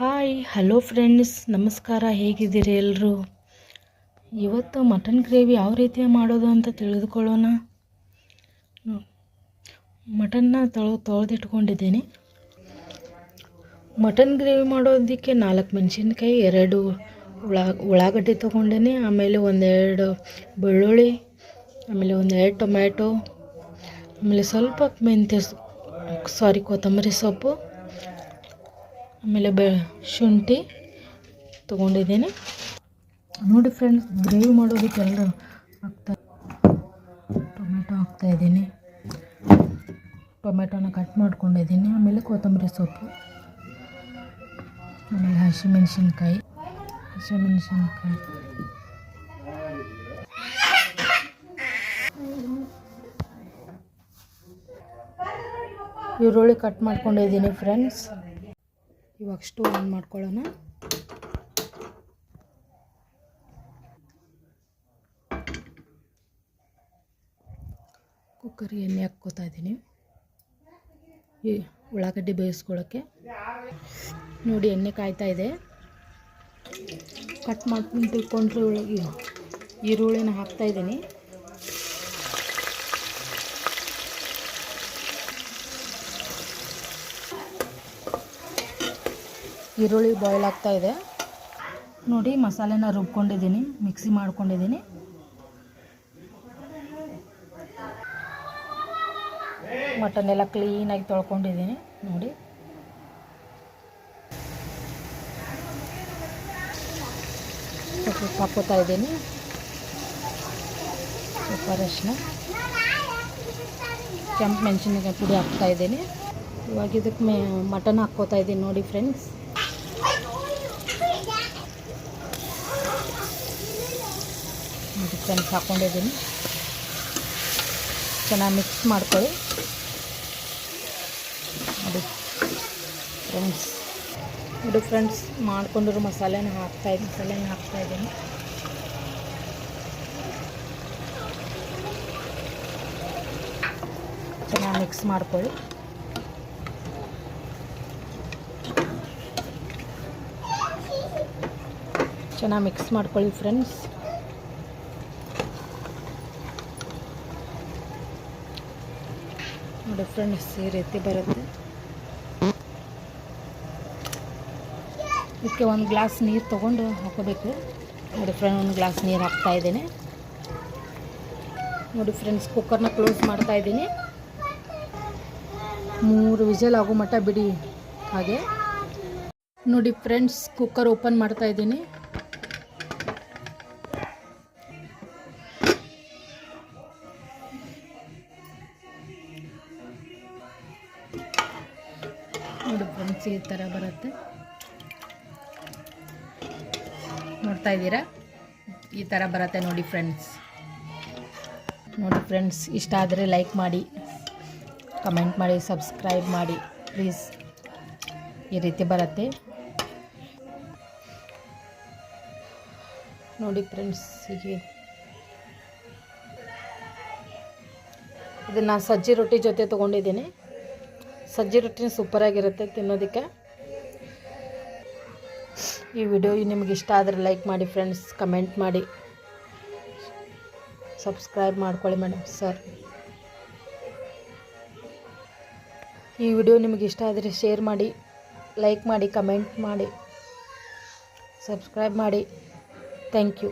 Hi, hello friends, ನಮಸ್ಕಾರ, ಹೇಗಿದ್ದೀರಿ ಎಲ್ಲರೂ ಇವತ್ತು ಮಟನ್ ಗ್ರೇವಿ ಯಾವ ರೀತಿ ಮಾಡೋದು ಅಂತ ತಿಳಿದುಕೊಳ್ಳೋಣ. ಮಟನ್ನ ತೊಳೆ, ತೊಳೆದಿಟ್ಕೊಂಡಿದ್ದೀನಿ. ಮಟನ್ ಗ್ರೇವಿ ಮಾಡೋದಕ್ಕೆ ನಾಲ್ಕು ಮೆಣಸಿನ್ಕಾಯಿ, ಎರಡು ಉಳ, ಉಳ್ಳಾಗಡ್ಡೆ ತೊಗೊಂಡೇನೆ, ಆಮೇಲೆ ಒಂದೆರಡು ಬೆಳ್ಳುಳ್ಳಿ, ಆಮೇಲೆ ಒಂದೆರಡು ಟೊಮ್ಯಾಟೊ, ಆಮೇಲೆ ಸ್ವಲ್ಪ ಮೆಂತ್ಯ ಸಾರಿ, ಕೊತ್ತಂಬರಿ ಸೊಪ್ಪು ಆಮೇಲೆ ಬೆ ಶುಂಠಿ ತೊಗೊಂಡಿದ್ದೀನಿ. ನೋಡಿ ಫ್ರೆಂಡ್ಸ್ ಗ್ರೇವಿ ಮಾಡೋದಕ್ಕೆ ಎಲ್ಲ ಹಾಕ್ತಾ ಟೊಮೆಟೊ ಹಾಕ್ತಾಯಿದ್ದೀನಿ ಟೊಮೆಟೊನ ಕಟ್ ಮಾಡ್ಕೊಂಡಿದ್ದೀನಿ. ಆಮೇಲೆ ಕೊತ್ತಂಬರಿ ಸೊಪ್ಪು. ಆಮೇಲೆ ಹಸಿಮೆಣ್ಸಿನ್ಕಾಯಿ. ಹಸಿಮೆಣ್ಸಿನ್ಕಾಯಿ. ಈರುಳ್ಳಿ ಕಟ್ ಮಾಡ್ಕೊಂಡಿದ್ದೀನಿ ಫ್ರೆಂಡ್ಸ್ ಇವಾಗ ಸ್ಟೋವ್ ಆನ್ ಮಾಡ್ಕೊಳ್ಳೋಣ. ಕುಕ್ಕರ್ಗೆ ಎಣ್ಣೆ ಹಾಕ್ಕೋತಾ ಇದ್ದೀನಿ. ಈ ಉಳ್ಳಾಗಡ್ಡಿ ಬೇಯಿಸ್ಕೊಳ್ಳೋಕ್ಕೆ. ನೋಡಿ, ಎಣ್ಣೆ ಕಾಯ್ತಾ ಇದೆ. ಕಟ್ ಮಾಡ್ಕೊಂಡು ತಿಳ್ಕೊಂಡ್ರೆ ಈರುಳ್ಳಿನ ಹಾಕ್ತಾಯಿದ್ದೀನಿ ಈರುಳ್ಳಿ ಬಾಯ್ಲ್ ಆಗ್ತಾ ಇದೆ. ನೋಡಿ, ಮಸಾಲೆನ ರುಬ್ಕೊಂಡಿದ್ದೀನಿ ಮಿಕ್ಸಿ ಮಾಡ್ಕೊಂಡಿದ್ದೀನಿ. ಮಟನ್ ಎಲ್ಲ ಕ್ಲೀನಾಗಿ ತೊಳ್ಕೊಂಡಿದ್ದೀನಿ, ನೋಡಿ. ಹಾಕೋತಾ ಇದ್ದೀನಿ. ಸ್ವಲ್ಪ ಅರಶಿನ ಕೆಂಪು ಮೆಣಸಿನಕಾಯಿ ಪುಡಿ ಹಾಕ್ತಾ ಇದ್ದೀನಿ. ಇವಾಗ ಇದಕ್ಕೆ ಮೇ ಮಟನ್ ಹಾಕ್ಕೋತಾ ಇದ್ದೀನಿ ನೋಡಿ ಫ್ರೆಂಡ್ಸ್ ಫ್ರೆಂಡ್ಸ್ ಹಾಕ್ಕೊಂಡಿದ್ದೀನಿ ಚೆನ್ನಾಗಿ ಮಿಕ್ಸ್ ಮಾಡ್ಕೊಳ್ಳಿ. ನೋಡಿ ಫ್ರೆಂಡ್ಸ್ ನೋಡಿ ಫ್ರೆಂಡ್ಸ್ ಮಾಡ್ಕೊಂಡಿರೋ ಮಸಾಲೆನ ಹಾಕ್ತಾ ಮಸಾಲೆನ ಹಾಕ್ತಾಯಿದ್ದೀನಿ ಚೆನ್ನಾಗಿ ಮಿಕ್ಸ್ ಮಾಡ್ಕೊಳ್ಳಿ. ಚೆನ್ನಾಗಿ ಮಿಕ್ಸ್ ಮಾಡ್ಕೊಳ್ಳಿ ಫ್ರೆಂಡ್ಸ್ ನೋಡಿ ಫ್ರೆಂಡ್ಸ್ ಈ ರೀತಿ ಬರುತ್ತೆ. ಇದಕ್ಕೆ ಒಂದು ಗ್ಲಾಸ್ ನೀರು ತೊಗೊಂಡು ಹಾಕೋಬೇಕು ನೋಡಿ ಫ್ರೆಂಡ್ ಒಂದು ಗ್ಲಾಸ್ ನೀರು ಹಾಕ್ತಾ ಇದ್ದೀನಿ. ನೋಡಿ ಫ್ರೆಂಡ್ಸ್ ಕುಕ್ಕರ್ನ ಕ್ಲೋಸ್ ಮಾಡ್ತಾ ಇದ್ದೀನಿ. ಮೂರು ವಿಜಲ್ ಆಗೋ ಮಟ್ಟ ಬಿಡಿ ಹಾಗೆ. ನೋಡಿ ಫ್ರೆಂಡ್ಸ್ ಕುಕ್ಕರ್ ಓಪನ್ ಮಾಡ್ತಾ ಇದ್ದೀನಿ. ನೋಡಿ ಫ್ರೆಂಡ್ಸ್, ಈ ಥರ ಬರುತ್ತೆ. ನೋಡ್ತಾ ಇದ್ದೀರಾ? ಈ ಥರ ಬರುತ್ತೆ ನೋಡಿ ಫ್ರೆಂಡ್ಸ್. ನೋಡಿ ಫ್ರೆಂಡ್ಸ್, ಇಷ್ಟ ಆದರೆ ಲೈಕ್ ಮಾಡಿ ಕಮೆಂಟ್ ಮಾಡಿ ಸಬ್ಸ್ಕ್ರೈಬ್ ಮಾಡಿ ಪ್ಲೀಸ್ ಈ ರೀತಿ ಬರುತ್ತೆ. ನೋಡಿ ಫ್ರೆಂಡ್ಸ್, ಹೀಗೆ. ಇದನ್ನು ಸಜ್ಜಿ ರೊಟ್ಟಿ ಜೊತೆ ತೊಗೊಂಡಿದ್ದೀನಿ. ಸಜ್ಜಿ ರೊಟ್ಟಿನ ಸೂಪರಾಗಿರುತ್ತೆ ತಿನ್ನೋದಕ್ಕೆ. ಈ ವಿಡಿಯೋ ನಿಮಗೆ ಇಷ್ಟ ಆದರೆ ಲೈಕ್ ಮಾಡಿ ಫ್ರೆಂಡ್ಸ್ ಕಮೆಂಟ್ ಮಾಡಿ. ಸಬ್ಸ್ಕ್ರೈಬ್ ಮಾಡ್ಕೊಳ್ಳಿ ಮೇಡಮ್ ಸರ್ ಈ ವಿಡಿಯೋ ನಿಮಗೆ ಇಷ್ಟ ಆದರೆ ಶೇರ್ ಮಾಡಿ ಲೈಕ್ ಮಾಡಿ ಕಮೆಂಟ್ ಮಾಡಿ. ಸಬ್ಸ್ಕ್ರೈಬ್ ಮಾಡಿ. Thank you